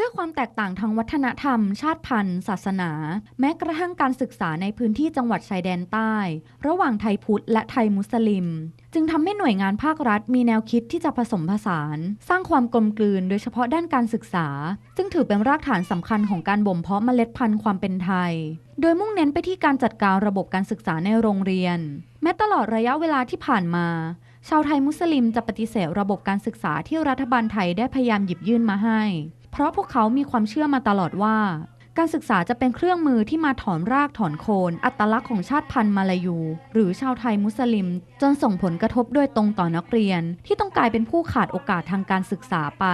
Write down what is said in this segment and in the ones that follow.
ด้วยความแตกต่างทางวัฒนธรรม ชาติพันธุ์ ศาสนา แม้กระทั่งการศึกษาในพื้นที่จังหวัดชายแดนใต้ ระหว่างไทยพุทธและไทยมุสลิม จึงทำให้หน่วยงานภาครัฐมีแนวคิดที่จะผสมผสาน สร้างความกลมกลืน โดยเฉพาะด้านการศึกษา ซึ่งถือเป็นรากฐานสำคัญของการบ่มเพาะเมล็ดพันธุ์ความเป็นไทย โดยมุ่งเน้นไปที่การจัดการระบบการศึกษาในโรงเรียน แม้ตลอดระยะเวลาที่ผ่านมาชาวไทยมุสลิมจะปฏิเสธระบบการศึกษาที่รัฐบาลไทยได้พยายามหยิบยื่นมาให้ เพราะพวกเขามีความเชื่อมาตลอดว่า การศึกษาจะเป็นเครื่องมือที่มาถอนรากถอนโคน อัตลักษณ์ของชาติพันธุ์มาลายู หรือชาวไทยมุสลิม จนส่งผลกระทบโดยตรงต่อนักเรียน ที่ต้องกลายเป็นผู้ขาดโอกาสทางการศึกษาไป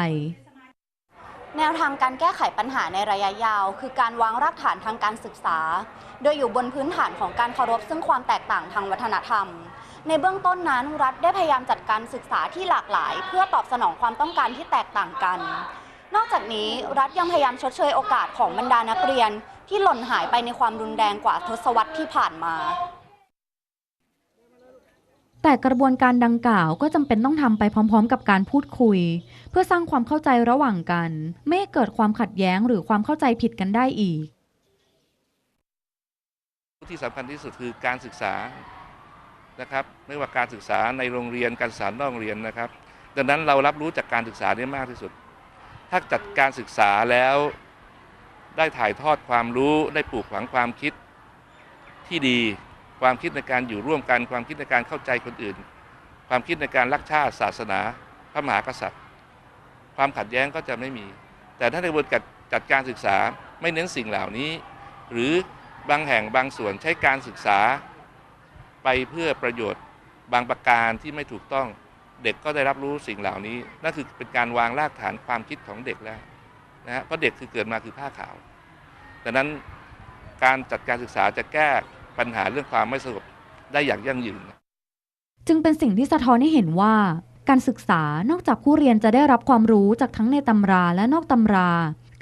แนวทางการแก้ไขปัญหาในระยะยาว คือการวางรากฐานทางการศึกษา โดยอยู่บนพื้นฐานของการเคารพซึ่งความแตกต่างทางวัฒนธรรม ในเบื้องต้นนั้นรัฐได้พยายามจัดการศึกษาที่หลากหลาย เพื่อตอบสนองความต้องการที่แตกต่างกัน นอกจากนี้รัฐยังพยายามชดเชยโอกาสของบรรดานักเรียน ที่หล่นหายไปในความรุนแรงกว่าทศวรรษที่ผ่านมา แต่กระบวนการดังกล่าวก็จำเป็นต้องทำไปพร้อม ๆ กับการพูดคุย เพื่อสร้างความเข้าใจระหว่างกัน ไม่ให้เกิดความขัดแย้งหรือความเข้าใจผิดกันได้อีก ที่สำคัญที่สุดคือการศึกษานะครับไม่ว่าการศึกษาในโรงเรียนการศึกษานอกโรงเรียนนะครับ ดังนั้นเรารับรู้จากการศึกษาได้มากที่สุด ถ้าจัดการศึกษาแล้วได้ถ่ายทอดความรู้ได้ปลูกฝังความคิดที่ดี ความคิดในการอยู่ร่วมกัน ความคิดในการเข้าใจคนอื่น ความคิดในการรักชาติศาสนา พระมหากษัตริย์ ความขัดแย้งก็จะไม่มี แต่ถ้าในบวนการจัดการศึกษาไม่เน้นสิ่งเหล่านี้ หรือบางแห่งบางส่วนใช้การศึกษา ไปเพื่อประโยชน์บางประการที่ไม่ถูกต้อง เด็กก็ได้รับรู้สิ่งเหล่านี้ นั่นคือเป็นการวางรากฐานความคิดของเด็กแล้วนะฮะเพราะเด็กคือเกิดมาคือผ้าขาวดังนั้นการจัดการศึกษาจะแก้ปัญหาเรื่องความไม่สงบได้อย่างยั่งยืน จึงเป็นสิ่งที่สะท้อนให้เห็นว่า การศึกษานอกจากผู้เรียนจะได้รับความรู้จากทั้งในตำราและนอกตำรา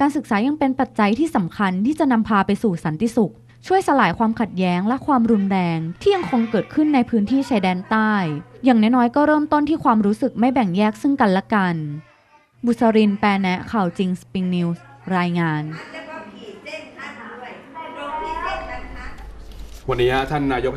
การศึกษายังเป็นปัจจัยที่สำคัญที่จะนำพาไปสู่สันติสุข ช่วยสลายความขัดแย้งและความรุนแรงที่ยังคงเกิดขึ้นในพื้นที่ชายแดนใต้ อย่างน้อยๆก็เริ่มต้นที่ความรู้สึกไม่แบ่งแยกซึ่งกันและกัน บุษรินแปลแนะข่าวจริงสปริงนิวส์รายงานวันนี้ฮะท่านนายก